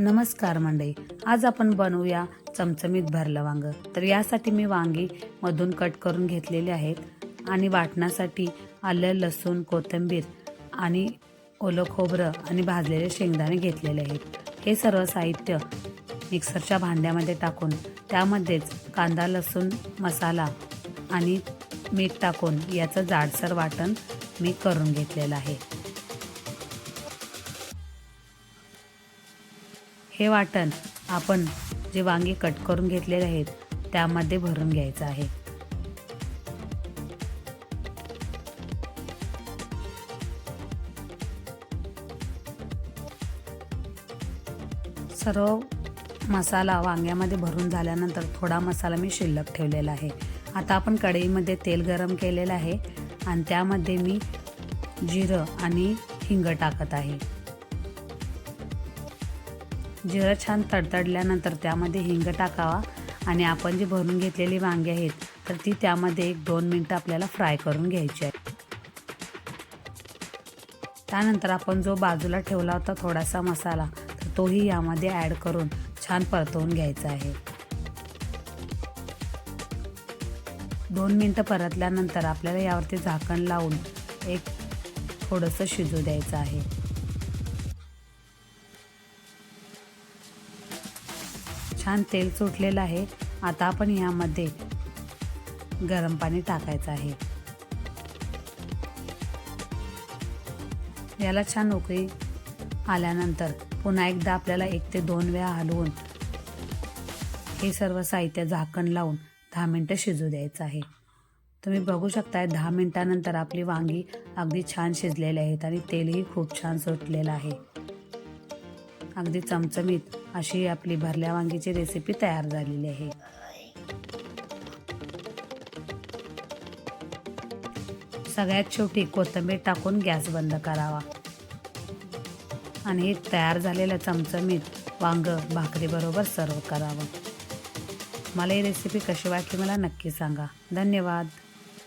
नमस्कार मंडळी. आज आपण बनवूया चमचमीत भरलं वांग. तर यासाठी मी वांगी मधून कट करून घेतलेले आहेत आणि वाटण्यासाठी आलं लसूण कोथिंबीर आणि ओलं खोबरं आणि भाजलेले शेंगदाणे घेतलेले आहेत. हे सर्व साहित्य मिक्सरच्या भांड्यामध्ये टाकून त्यामध्येच कांदा लसूण मसाला आणि मीठ टाकून याचं जाडसर वाटण मी करून घेतलेलं आहे. हे वाटण आपण जे वांगे कट करून घेतलेले आहेत त्यामध्ये भरून घ्यायचं आहे. सर्व मसाला वांग्यामध्ये भरून झाल्यानंतर थोडा मसाला मी शिल्लक ठेवलेला आहे. आता आपण कढईमध्ये तेल गरम केलेलं आहे आणि त्यामध्ये मी जिरं आणि हिंग टाकत आहे. जिरं छान तडतडल्यानंतर त्यामध्ये हिंग टाकावा आणि आपण जी भरून घेतलेली वांगी आहेत तर ती त्यामध्ये एक दोन मिनटं आपल्याला फ्राय करून घ्यायची आहे. त्यानंतर आपण जो बाजूला ठेवला होता थोडासा मसाला तर तोही यामध्ये ॲड करून छान परतवून घ्यायचा आहे. दोन मिनटं परतल्यानंतर आपल्याला यावरती झाकण लावून एक थोडंसं शिजू द्यायचं आहे. छान तेल सुटलेलं आहे. आता आपण यामध्ये गरम पाणी टाकायचं आहे. याला छान उकळी आल्यानंतर पुन्हा एकदा आपल्याला एक ते दोन वेळा हलवून हे सर्व साहित्य झाकण लावून दहा मिनटं शिजू द्यायचं आहे. तुम्ही बघू शकताय दहा मिनटानंतर आपली वांगी अगदी छान शिजलेली आहेत आणि तेलही खूप छान सुटलेलं आहे. अगदी चमचमीत अशी आपली भरल्या वांगीची रेसिपी तयार झालेली आहे. सगळ्यात शेवटी कोथिंबीर टाकून गॅस बंद करावा. आणि हे तयार झालेलं चमचमीत वांग भाकरीबरोबर सर्व करावं. मला ही रेसिपी कशी वाटली मला नक्की सांगा. धन्यवाद.